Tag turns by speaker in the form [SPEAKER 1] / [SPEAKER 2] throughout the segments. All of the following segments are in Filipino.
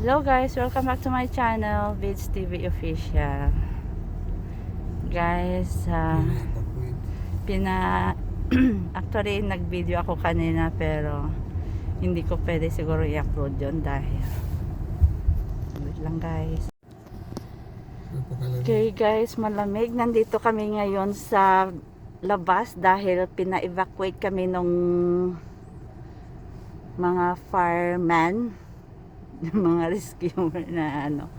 [SPEAKER 1] Hello guys, welcome back to my channel, Vids TV Official. Guys, ah, pina actually nag-video ako kanina pero hindi ko pwede siguro i-upload yon dahil wait lang guys. Okay guys, malamig. Nandito kami ngayon sa labas dahil pina-evacuate kami nung mga fireman yung mga rescuer na ano.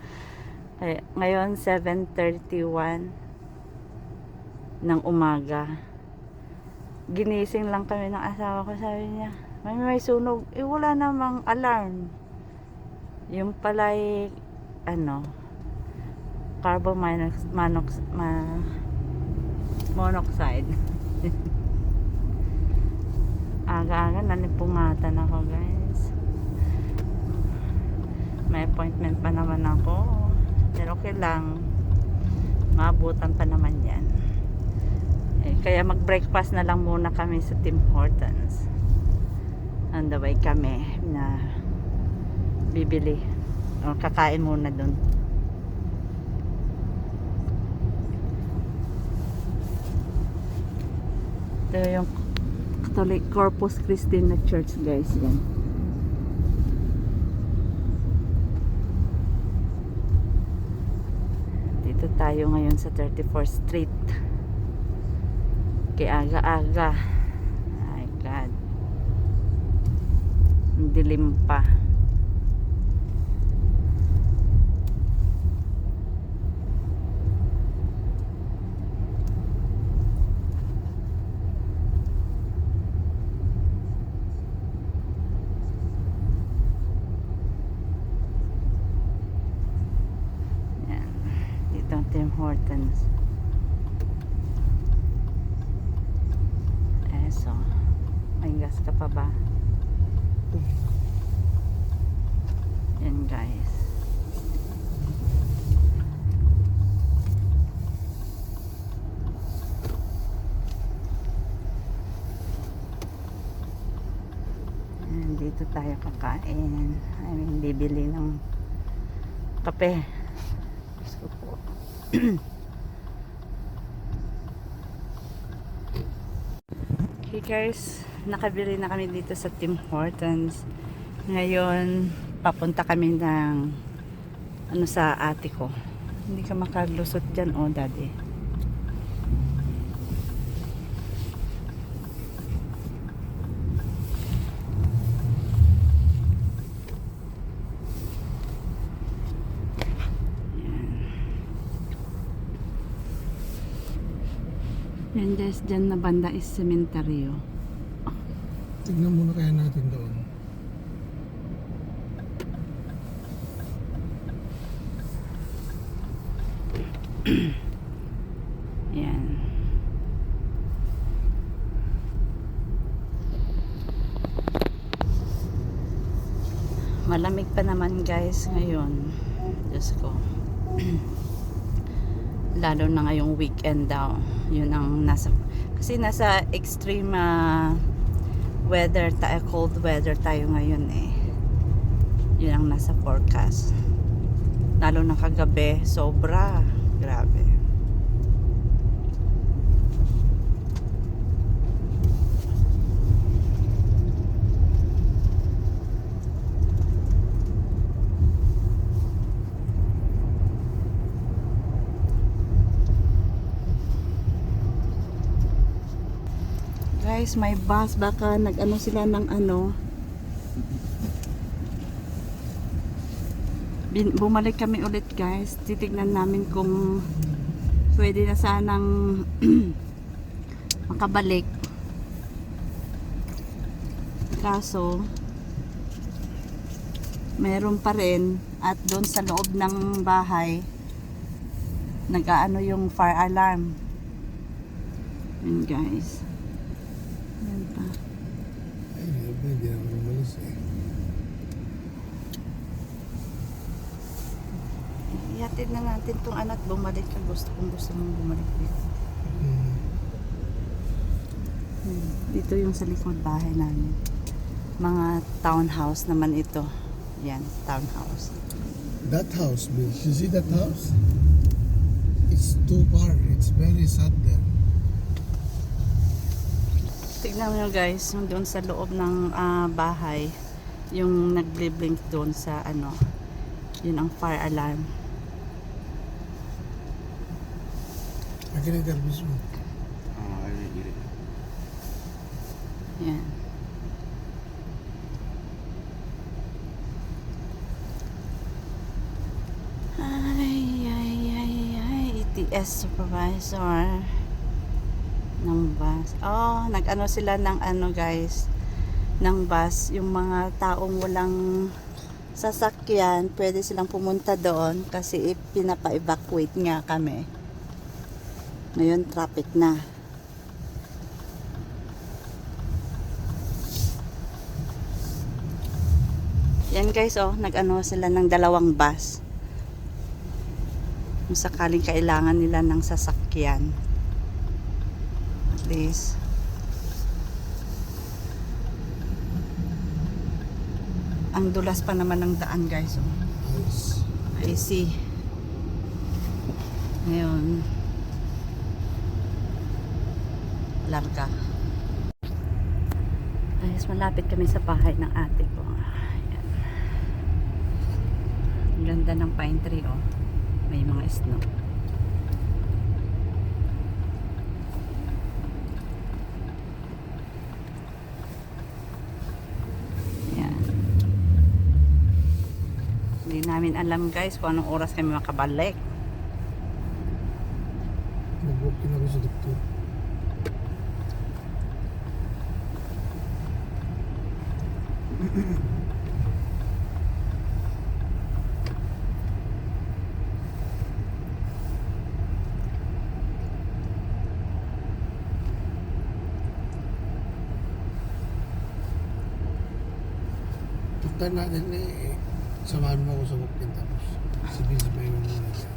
[SPEAKER 1] Kaya, ngayon 7.31 ng umaga. Ginising lang kami ng asawa ko sabi niya may may sunog. Eh wala namang alarm. Yung pala ay, ano carbon monox, monox, ma, monoxide. Aga-aga nalipungatan ako guys may appointment pa naman ako. Pero okay lang maabutan pa naman yan. Eh, kaya mag breakfast na lang muna kami sa Tim Hortons. On the way kami na bibili o kakain muna dun. Ito yung Catholic Corpus Christi na church guys. Yan dito tayo ngayon sa 34th Street. Kay aga-aga my god. Ang dilim pa Yan. Tim Hortons. Eh, so. May gas ka pa ba? Yan, guys. Yan, dito tayo kakain. I mean, bibili ng kape. Okay guys, nakabili na kami dito sa Tim Hortons. Ngayon, papunta kami ng ano sa ate ko. Hindi ka makalusot dyan, oh daddy. Yan guys, dyan na banda is cementerio.
[SPEAKER 2] Tignan muna kaya natin doon.
[SPEAKER 1] Yan. Malamig pa naman guys ngayon. Diyos ko. Lalo na ngayong weekend daw. Yun ang nasa... Kasi nasa extreme ah, weather, ta cold weather tayo ngayon eh. Yun ang nasa forecast. Lalo na kagabi, sobra. Grabe. Guys, may bus baka nag-ano sila ng ano. Bin, bumalik kami ulit guys. Titignan namin kung pwede na sanang makabalik. Kaso meron pa rin at doon sa loob ng bahay nag-aano yung fire alarm. Yun guys. Yan pa.
[SPEAKER 2] Ay, hindi ako umalis eh.
[SPEAKER 1] Ihatid na natin tong anak bumalik ka gusto kung gusto mong bumalik dito.
[SPEAKER 2] Hmm.
[SPEAKER 1] Dito yung sa likod bahay namin. Mga townhouse naman ito. Yan, townhouse.
[SPEAKER 2] That house, Bill. You see that house? It's too far. It's very sad there.
[SPEAKER 1] Tignan nyo guys, yung doon sa loob ng ah, bahay, yung nagblink doon sa ano, yun ang fire alarm.
[SPEAKER 2] Akin ang garbage mo.
[SPEAKER 3] Oh, it.
[SPEAKER 1] Yan. Ay, ay, ay, ay, ETS supervisor ng bus. Oh, nag-ano sila ng ano guys, ng bus, yung mga taong walang sasakyan, pwede silang pumunta doon kasi pinapa-evacuate nga kami. Ngayon, traffic na. Yan guys, oh, nag-ano sila ng dalawang bus. Kung sakaling kailangan nila ng sasakyan. At least. Ang dulas pa naman ng daan guys, oh. I see. Ngayon. Larga. Ayos, malapit kami sa bahay ng ate ko. Ayan. Ang ganda ng pine tree, oh. May mga snow. Ayan. Hindi namin alam guys kung anong oras kami makabalik.
[SPEAKER 2] Mag-walk in ako sa doktor. Punta natin eh, samahan mo ako sa walk-in tapos sabay-sabay mo muna dyan.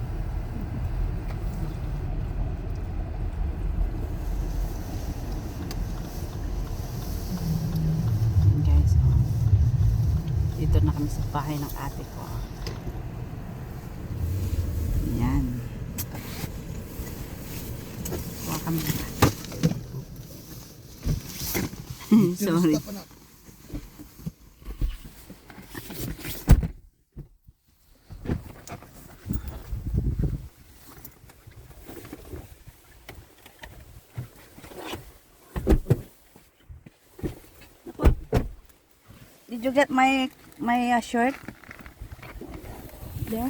[SPEAKER 1] Ayan, guys. oh. Dito na kami sa bahay ng ate ko. Yan. Kuha kami. Sorry. Did you get my my uh, shirt? There.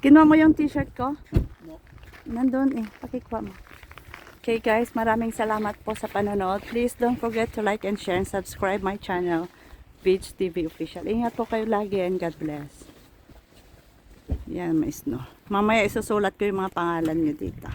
[SPEAKER 1] Kinuha mo yung t-shirt ko? Nandun eh. Pakikuha mo. Okay guys, maraming salamat po sa panonood. Please don't forget to like and share and subscribe my channel, Beach TV Official. Ingat po kayo lagi and God bless. Yan, may snow. Mamaya isusulat ko yung mga pangalan nyo dito.